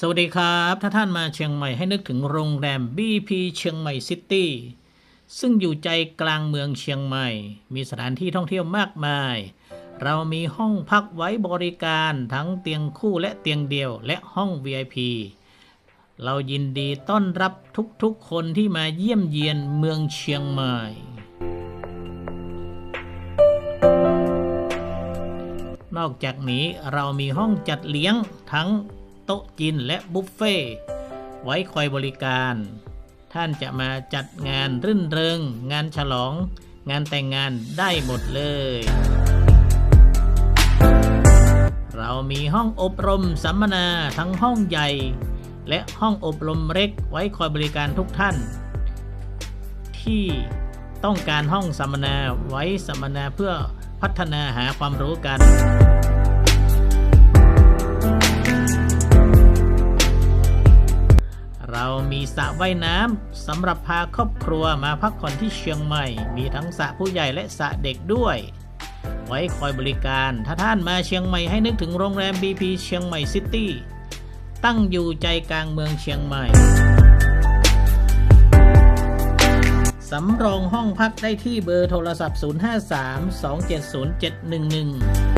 สวัสดีครับ ถ้าท่านมาเชียงใหม่ให้นึกถึงโรงแรม BP เชียงใหม่ซิตี้ซึ่งอยู่ใจกลางเมืองเชียงใหม่ มีสถานที่ท่องเที่ยวมากมาย เรามีห้องพักไว้บริการทั้งเตียงคู่และเตียงเดียวและห้อง VIP เรายินดีต้อนรับทุกๆคนที่มาเยี่ยมเยียนเมืองเชียงใหม่ นอกจากนี้เรามีห้องจัดเลี้ยงทั้ง โต๊ะจีนและบุฟเฟ่ต์ไว้คอยบริการ ท่านจะมาจัดงานรื่นเริง งานฉลอง งานแต่งงานได้หมดเลย เรามีห้องอบรมสัมมนาทั้งห้องใหญ่ และห้องอบรมเล็กไว้คอยบริการทุกท่าน ที่ต้องการห้องสัมมนาไว้สัมมนาเพื่อพัฒนาหาความรู้กัน มีสระว่ายน้ำสำหรับพาครอบครัวมาพักผ่อนที่เชียงใหม่ มีทั้งสระผู้ใหญ่และสระเด็กด้วย ไว้คอยบริการ ถ้าท่านมาเชียงใหม่ให้นึกถึงโรงแรม BP เชียงใหม่ซิตี้ตั้งอยู่ใจกลางเมืองเชียงใหม่สำรองห้องพักได้ที่เบอร์โทรศัพท์ 053 270 711